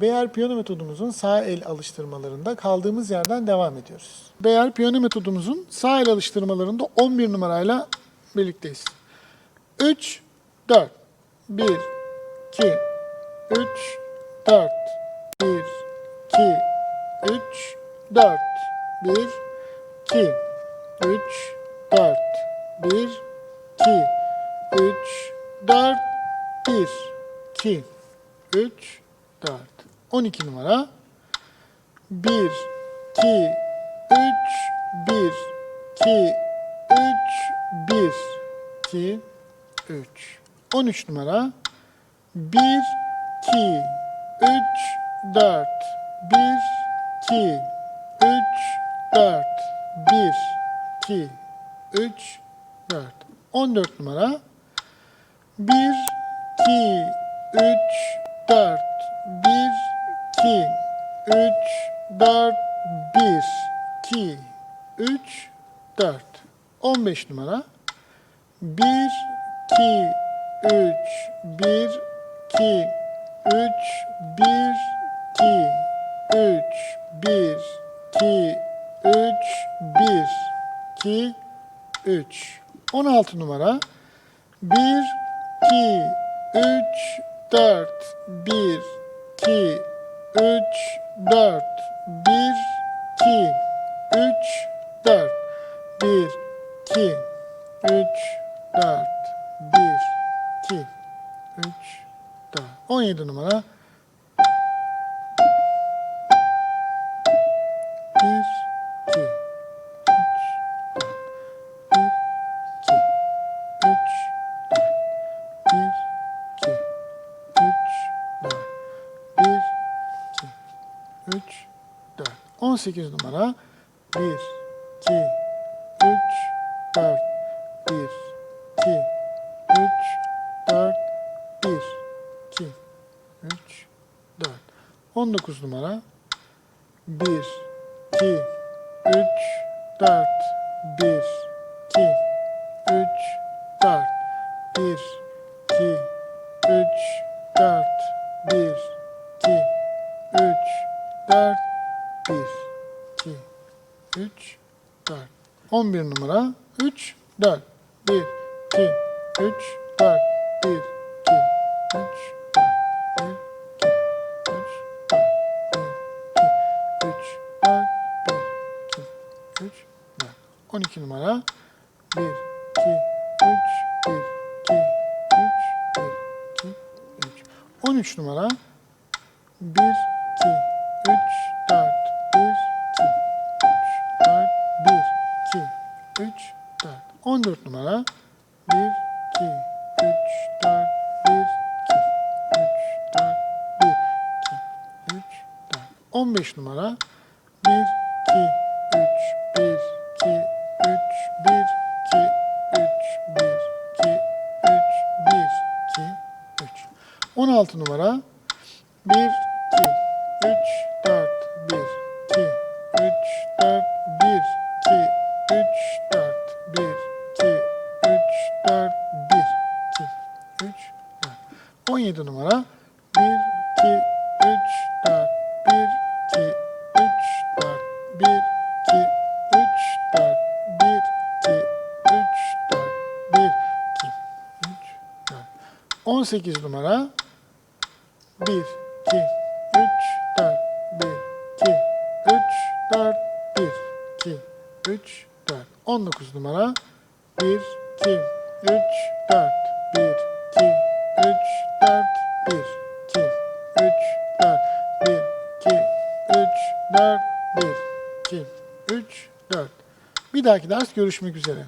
BR piyano metodumuzun sağ el alıştırmalarında kaldığımız yerden devam ediyoruz. BR piyano metodumuzun sağ el alıştırmalarında 11 numarayla birlikteyiz. 3, 4, 1, 2, 3, 4, 1, 2, 3, 4, 1, 2, 3, 4, 1, 2, 3, 4, 1, 2, 3, 4. 12 numara. 1, 2, 3, 1, 2, 3, 1, 2, 3. 13 numara. 1, 2, 3, 4, 1, 2, 3, 4, 1, 2, 3, 4. 14 numara. 1, 2, 3, 4, 1, 2, 3, 4, 1, 2, 3, 4. 15 numara. 1, 2, 3, 1, 2, 3, 1, 2, 3, 1, 2, 3, 1, 2, 3. 16 numara. 1, 2, 3, 4, 1, 2, 3, 4, 1, 2, 3, 4, 1, 2, 3, 4, 1, 2, 3, 4. 17 numara. 1, 3, 4, 1, 2, 3, 4. 18 numara. 1, 2, 3, 4, 1, 2, 3, 4, 1, 2, 3, 4. 19 numara. 1, 2, 3, 4, 1, 2, 3, 4, 1, 2, 3, 4, 1, 11 numara. 3, 4, 1, 2, 3, 4, 1, 2, 3, 4, 1, 2, 3, 4, 1, 2, 3, 4, 1, 2, 3, 4. 12 numara. 1, 2, 3, 1, 2, 3, 1, 2, 3. 13 numara. 1, 14 numara. 1, 2, 3, 4, 1, 2, 3, 4, 1, 2, 3, 4. 15 numara. 1, 2, 3, 1, 2, 3, 1, 2, 3, 1, 2, 3, 1, 2, 3. 16 numara. 1, 2, 3, 4, 1, 2, 3, 4, 1, 2, 3, 4, 1, 2, 3, 4, 1, 2, 3, 4. 17 numara. 1, 2, 3, 4, 1, 2, 3, 4, 1, 2, 3, 4, 1, 2, 3, 4, 1, 2, 3, 4. 18 numara. 1, 2, 3, 4, 1, 2, 3, 4, 1, 2, 3, 4. 19 numara. 1, 2, 3, 4, 1, 2, 3, 4, 1, 2, 3, 4, 1, 2, 3, 4, 1, 2, 3, 4. Bir dahaki ders görüşmek üzere.